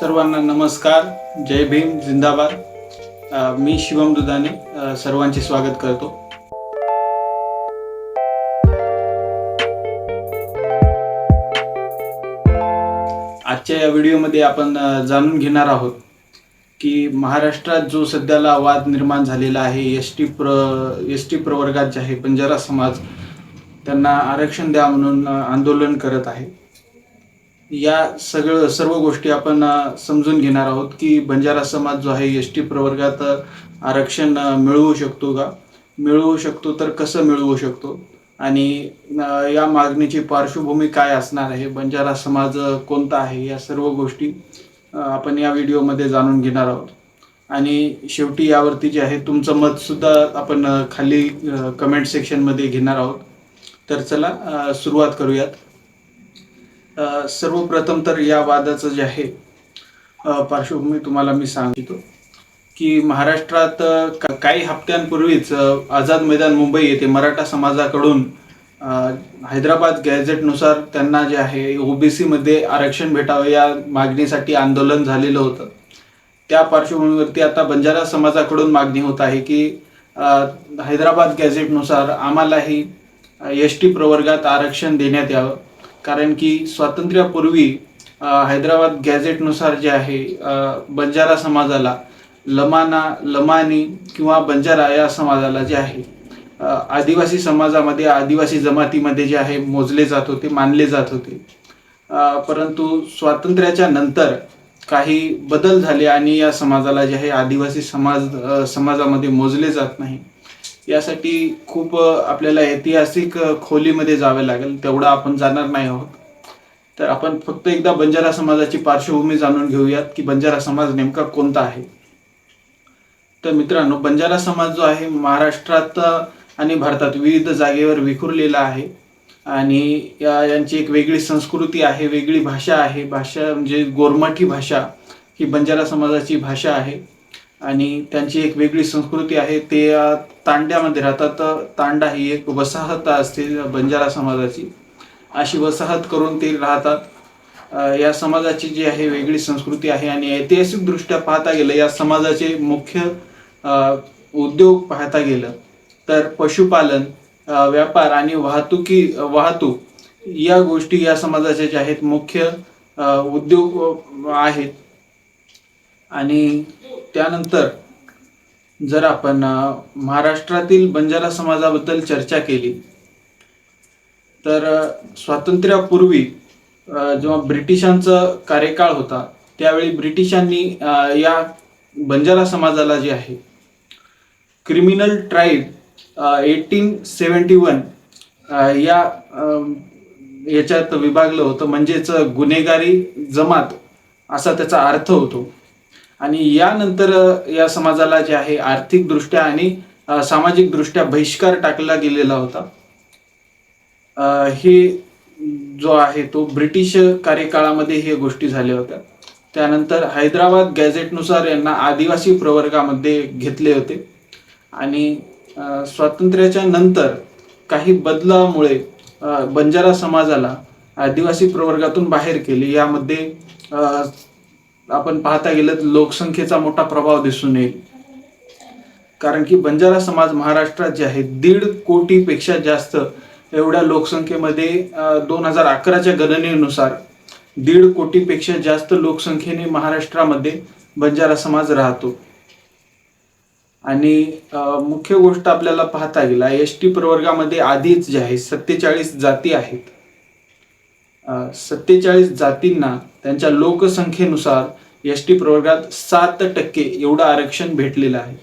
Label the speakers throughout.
Speaker 1: सर्वांना नमस्कार. जय भीम जिंदाबाद. मी शिवम दुधाने सर्वांचे स्वागत करतो. आजच्या या व्हिडिओमध्ये आपण जाणून घेणार आहोत की महाराष्ट्रात जो सध्याला वाद निर्माण झालेला आहे एस टी प्र एस टी प्रवर्गात जे आहे बंजारा समाज त्यांना आरक्षण द्या म्हणून आंदोलन करत आहे. या सगळं सर्व गोष्टी आपण समजून घेणार आहोत की बंजारा समाज जो आहे एस टी प्रवर्गात आरक्षण मिळवू शकतो का? मिळवू शकतो तर कसं मिळवू शकतो? आणि या मागणीची पार्श्वभूमी काय असणार आहे? बंजारा समाज कोणता आहे? या सर्व गोष्टी आपण या व्हिडिओमध्ये जाणून घेणार आहोत. आणि शेवटी यावरती जे आहे तुमचं मतसुद्धा आपण खाली कमेंट सेक्शनमध्ये घेणार आहोत. तर चला सुरुवात करूयात. सर्वप्रथम तर या वादाचं जे आहे पार्श्वभूमी तुम्हाला मी सांगितो की महाराष्ट्रात का- काही हप्त्यांपूर्वीच आझाद मैदान मुंबई येथे मराठा समाजाकडून हैदराबाद गॅझेटनुसार त्यांना जे आहे ओबीसीमध्ये आरक्षण भेटावं या मागणीसाठी आंदोलन झालेलं होतं. त्या पार्श्वभूमीवरती आता बंजारा समाजाकडून मागणी होत आहे की हैदराबाद गॅझेटनुसार आम्हालाही एस टी प्रवर्गात आरक्षण देण्यात यावं. कारण की स्वातंत्र्यापूर्वी हैदराबाद गॅझेटनुसार जे आहे बंजारा समाजाला लमाना लमानी किंवा बंजारा या समाजाला जे आहे आदिवासी समाजामध्ये आदिवासी जमातीमध्ये जे आहे मोजले जात होते मानले जात होते. परंतु स्वातंत्र्याच्या नंतर काही बदल झाले आणि या समाजाला जे आहे आदिवासी समाज समाजामध्ये मोजले जात नाही. यासाठी खूप आपल्याला ऐतिहासिक खोलीमध्ये जावे लागेल. तेवढं आपण जाणार नाही आहोत. तर आपण फक्त एकदा बंजारा समाजाची पार्श्वभूमी जाणून घेऊयात की बंजारा समाज नेमका कोणता आहे. तर मित्रांनो बंजारा समाज जो आहे महाराष्ट्रात आणि भारतात विविध जागेवर विखुरलेला आहे. आणि या यांची एक वेगळी संस्कृती आहे वेगळी भाषा आहे. भाषा म्हणजे गोरमाठी भाषा ही बंजारा समाजाची भाषा आहे. आणि त्यांची एक वेगळी संस्कृती आहे. ते तांड्यामध्ये राहतात. तांडा ही एक वसाहत असते बंजारा समाजाची. अशी वसाहत करून ते राहतात. या समाजाची जी आहे वेगळी संस्कृती आहे आणि ऐतिहासिकदृष्ट्या पाहता गेलं या समाजाचे मुख्य उद्योग पाहता गेलं तर पशुपालन व्यापार आणि वाहतुकी वाहतूक या गोष्टी या समाजाच्या ज्या आहेत मुख्य उद्योग आहेत. आणि त्यानंतर जर आपण महाराष्ट्रातील बंजारा समाजाबद्दल चर्चा केली तर स्वातंत्र्यापूर्वी जेव्हा ब्रिटिशांचा कार्यकाळ होता त्यावेळी ब्रिटिशांनी या बंजारा समाजाला जे आहे criminal tribe eighteen seventy one या याच्यात विभागलं होतं म्हणजेच गुन्हेगारी जमात असा त्याचा अर्थ होतो. आणि यानंतर या समाजाला जे आहे आर्थिकदृष्ट्या आणि सामाजिकदृष्ट्या बहिष्कार टाकला गेलेला होता. हे जो आहे तो ब्रिटिश कार्यकाळामध्ये हे गोष्टी झाल्या होत्या. त्यानंतर हैदराबाद गॅझेटनुसार यांना आदिवासी प्रवर्गामध्ये घेतले होते. आणि स्वातंत्र्याच्या नंतर काही बदलामुळे बंजारा समाजाला आदिवासी प्रवर्गातून बाहेर केले. यामध्ये आपण पाहता गेलं तर लोकसंख्येचा मोठा प्रभाव दिसून येईल. कारण की बंजारा समाज महाराष्ट्रात जे आहे दीड कोटीपेक्षा जास्त एवढ्या लोकसंख्येमध्ये दोन हजार अकराच्या गणनेनुसार दीड कोटीपेक्षा जास्त लोकसंख्येने महाराष्ट्रामध्ये बंजारा समाज राहतो. आणि मुख्य गोष्ट आपल्याला पाहता गेला एस टी प्रवर्गामध्ये आधीच जे आहे सत्तेचाळीस जाती आहेत. सत्तेचाळीस जातींना त्यांच्या लोकसंख्येनुसार एस टी प्रवर्गात सात टक्के एवढं आरक्षण भेटलेलं आहे.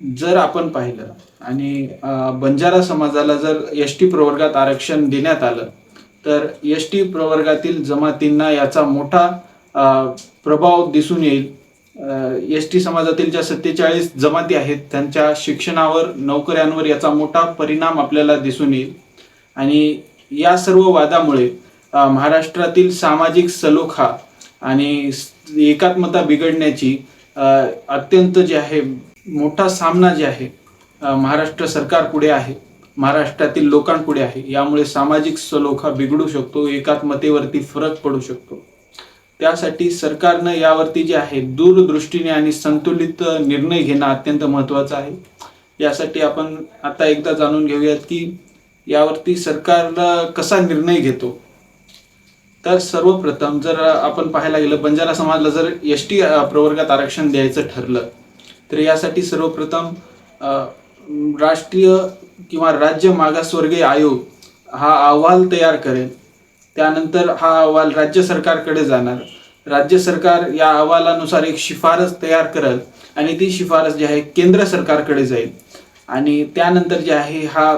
Speaker 1: जर आपण पाहिलं आणि बंजारा समाजाला जर एस टी प्रवर्गात आरक्षण देण्यात आलं तर एस टी प्रवर्गातील जमातींना याचा मोठा प्रभाव दिसून येईल. एस टी समाजातील ज्या सत्तेचाळीस जमाती आहेत त्यांच्या शिक्षणावर नोकऱ्यांवर याचा मोठा परिणाम आपल्याला दिसून येईल. आणि या सर्व वादामुळे महाराष्ट्रातील सामाजिक सलोखा आणि एकात्मता बिघडण्याची अत्यंत जे आहे मोठा सामना जे आहे महाराष्ट्र सरकार पुढे आहे महाराष्ट्रातील लोकांपुढे आहे. यामुळे सामाजिक सलोखा बिघडू शकतो एकात्मतेवरती फरक पडू शकतो. त्यासाठी सरकारनं यावरती जे आहे दूरदृष्टीने आणि संतुलित निर्णय घेणं अत्यंत महत्त्वाचं आहे. यासाठी आपण आता एकदा जाणून घेऊयात की यावरती सरकार कसा निर्णय घेतो. तर सर्वप्रथम जर आपण पाहायला गेलं बंजारा समाजाला जर एस टी प्रवर्गात आरक्षण द्यायचं ठरलं तर यासाठी सर्वप्रथम राष्ट्रीय किंवा राज्य मागासवर्गीय आयोग हा अहवाल तयार करेल. त्यानंतर हा अहवाल राज्य सरकारकडे जाणार. राज्य सरकार या अहवालानुसार एक शिफारस तयार करेल आणि ती शिफारस जी आहे केंद्र सरकारकडे जाईल. आणि त्यानंतर जे आहे हा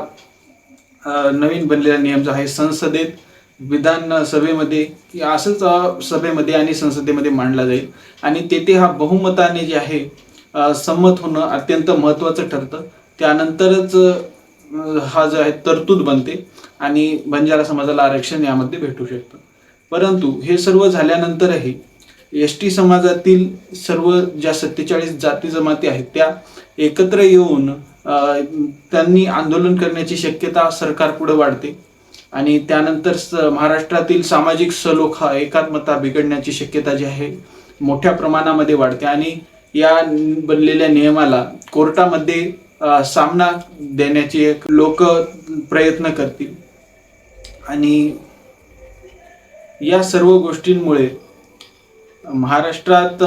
Speaker 1: नवीन बनलेला नियम जो आहे संसदेत विधान सभेमध्ये की असंच सभेमध्ये आणि संसदेमध्ये मांडला जाईल. आणि तेथे हा बहुमताने जे आहे संमत होणं अत्यंत महत्त्वाचं ठरतं. त्यानंतरच हा जो आहे तरतूद बनते आणि बंजारा समाजाला आरक्षण यामध्ये भेटू शकतं. परंतु हे सर्व झाल्यानंतरही एस टी समाजातील सर्व ज्या सत्तेचाळीस जाती जमाती आहेत त्या एकत्र येऊन त्यांनी आंदोलन करण्याची शक्यता सरकार पुढे वाढते. आणि त्यानंतर स- महाराष्ट्रातील सामाजिक सलोखा एकात्मता बिघडण्याची शक्यता जी आहे मोठ्या प्रमाणामध्ये वाढते. आणि या बनलेल्या नियमाला कोर्टामध्ये सामना देण्याची एक लोक प्रयत्न करतील. आणि या सर्व गोष्टींमुळे महाराष्ट्रात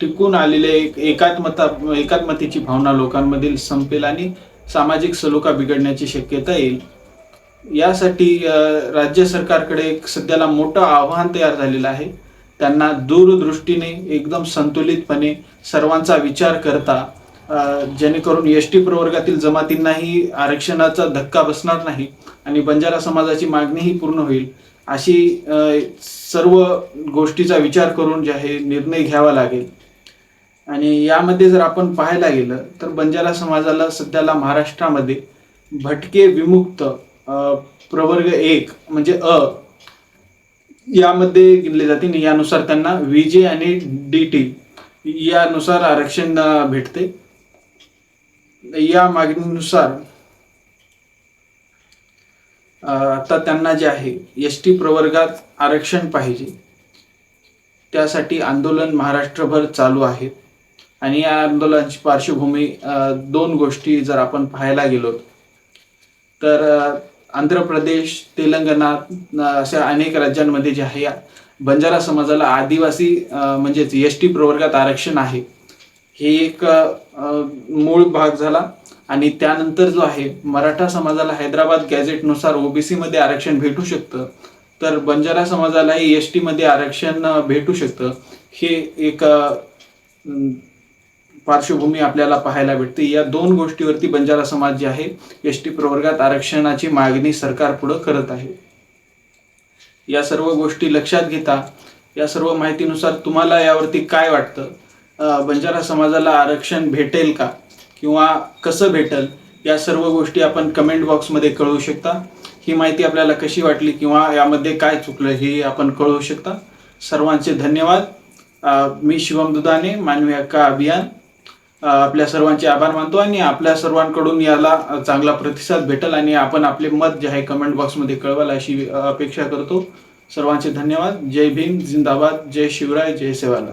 Speaker 1: टिकून आलेले एक एकात्मता एकात्मतेची भावना लोकांमधील संपेल आणि सामाजिक सलोखा बिघडण्याची शक्यता येईल. यासाठी राज्य सरकारकडे एक सध्याला मोठं आव्हान तयार झालेलं आहे. त्यांना दूरदृष्टीने एकदम संतुलितपणे सर्वांचा विचार करता जेणेकरून एस टी प्रवर्गातील जमातींनाही आरक्षणाचा धक्का बसणार नाही आणि बंजारा समाजाची मागणीही पूर्ण होईल अशी सर्व गोष्टीचा विचार करून जे आहे निर्णय घ्यावा लागेल. आणि यामध्ये जर आपण पाहायला गेलं तर बंजारा समाजाला सध्याला महाराष्ट्रामध्ये भटके विमुक्त प्रवर्ग एक म्हणजे अ यामध्ये गिनले जाते यानुसार त्यांना जे आणि डी टी यानुसार आरक्षण भेटते. या मागणीनुसार आता त्यांना जे आहे एस टी प्रवर्गात आरक्षण पाहिजे. त्यासाठी आंदोलन महाराष्ट्रभर चालू आहे. आणि या आंदोलनाची पार्श्वभूमी दोन गोष्टी जर आपण पाहायला गेलो तर आंध्र प्रदेश तेलंगणा अशा अनेक राज्यांमध्ये जे आहे या बंजारा समाजाला आदिवासी म्हणजेच एस टी प्रवर्गात आरक्षण आहे. हे एक मूळ भाग झाला. आणि त्यानंतर जो आहे मराठा समाजाला हैदराबाद गॅझेटनुसार ओबीसीमध्ये आरक्षण भेटू शकतं. तर बंजारा समाजालाही एस टीमध्ये आरक्षण भेटू शकतं. हे एक पार्श्वभूमी आपल्याला पाहायला भेटते. या दोन गोष्टीवरती बंजारा समाज जे आहे एस टी प्रवर्गात आरक्षणाची मागणी सरकार पुढे करत आहे. या सर्व गोष्टी लक्षात घेता या सर्व माहितीनुसार तुम्हाला यावरती काय वाटतं? बंजारा समाजाला आरक्षण भेटेल का? किंवा कसं भेटेल? या सर्व गोष्टी आपण कमेंट बॉक्समध्ये कळवू शकता. ही माहिती आपल्याला कशी वाटली किंवा यामध्ये काय चुकलं हे आपण कळवू शकता. सर्वांचे धन्यवाद. मी शिवम दुधाने मानवी हक्क अभियान आपल्या सर्वांचे आभार मानतो आणि आपल्या सर्वांकडून याला चांगला प्रतिसाद भेटेल आणि आपण आपले मत जे आहे कमेंट बॉक्समध्ये कळवाल अशी अपेक्षा करतो. सर्वांचे धन्यवाद. जय भीम जिंदाबाद. जय शिवराय जय सेवालाल.